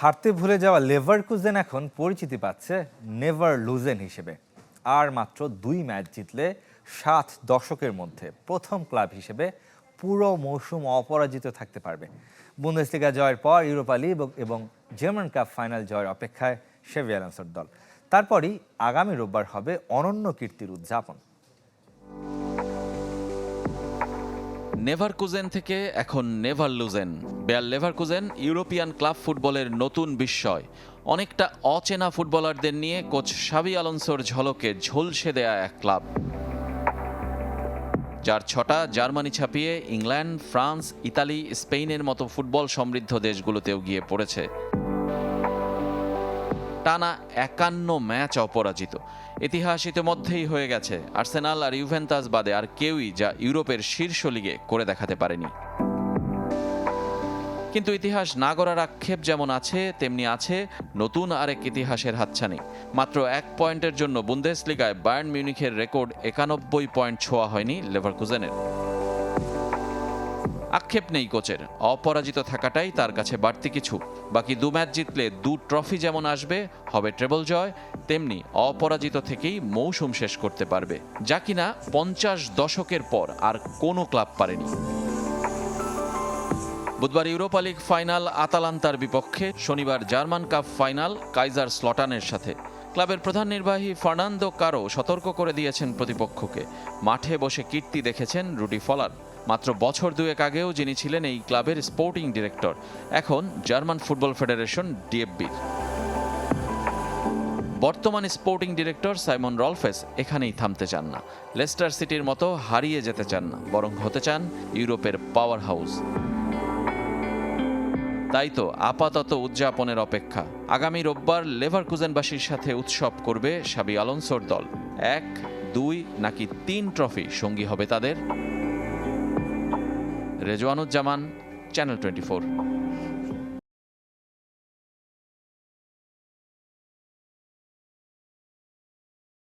হারতে ভুলে যাওয়া লেভারকুজেন এখন পরিচিতি পাচ্ছে নেভার লুজেন হিসেবে। আর মাত্র দুই ম্যাচ জিতলে সাত দশকের মধ্যে প্রথম ক্লাব হিসেবে পুরো মৌসুম অপরাজিত থাকতে পারবে। বুন্দেসলিগা জয়ের পর ইউরোপা লিগ এবং- জার্মান কাপ ফাইনাল জয়ের অপেক্ষায় শেভি অ্যালান্সোর দল। তারপরই আগামী রোববার হবে অনন্য কীর্তির উদযাপন। নেভারকুজেন থেকে এখন Neverlusen Bayer Leverkusen European club ফুটবলের নতুন বিস্ময়। অনেকটা অচেনা ফুটবলারদের নিয়ে কোচ সাবি আলনসোর ঝলকে ঝলসে দেয়া এক ক্লাব। যার ছটা জার্মানি ছাপিয়ে ইংল্যান্ড, ফ্রান্স, ইতালি স্পেনের মতো ফুটবল সমৃদ্ধ দেশগুলোতেও গিয়ে পড়েছে। টানা একান্ন ম্যাচ অপরাজিত। ইতিহাস ইতিমধ্যেই হয়ে গেছে। আর্সেনাল আর ইউভেন্তাস বাদে আর কেউই যা ইউরোপের শীর্ষ লিগে করে দেখাতে পারেনি। কিন্তু ইতিহাস না গড়ার আক্ষেপ যেমন আছে, তেমনি আছে নতুন আরেক ইতিহাসের হাতছানি। মাত্র এক পয়েন্টের জন্য বুন্দেসলিগায় বায়ার্ন মিউনিখের রেকর্ড একানব্বই পয়েন্ট ছোঁয়া হয়নি লেভারকুজেনের। আক্ষেপ নেই কোচের। অপরাজিত থাকাটাই তার কাছে বাড়তি কিছু। বাকি দু ম্যাচ জিতলে দু ট্রফি যেমন আসবে, হবে ট্রেবল জয়, তেমনি অপরাজিত থেকেই মৌসুম শেষ করতে পারবে। যা কিনা পঞ্চাশ দশকের পর আর কোনো ক্লাব পারেনি। বুধবার ইউরোপা লিগ ফাইনাল আতালান্তার বিপক্ষে, শনিবার জার্মান কাপ ফাইনাল কাইজার স্লটানের সাথে। ক্লাবের প্রধান নির্বাহী ফার্নান্দো কারও সতর্ক করে দিয়েছেন প্রতিপক্ষকে। মাঠে বসে কীর্তি দেখেছেন রুডি ফলার। মাত্র বছর দুয়েক আগেও যিনি ছিলেন এই ক্লাবের স্পোর্টিং ডিরেক্টর। এখন জার্মান ফুটবল ফেডারেশন ডিএফবির বর্তমান স্পোর্টিং ডিরেক্টর সাইমন রলফেস এখানেই থামতে চান না। লেস্টার সিটির মতো হারিয়ে যেতে চান না, বরং হতে চান ইউরোপের পাওয়ার হাউস। তাই তো আপাতত উদযাপনের অপেক্ষা। আগামী রোববার লেভারকুজেনবাসীর সাথে উৎসব করবে সাবি আলোনসোর দল। এক, দুই, নাকি তিন ট্রফি সঙ্গী হবে তাদের? Rezwanuzzaman channel twenty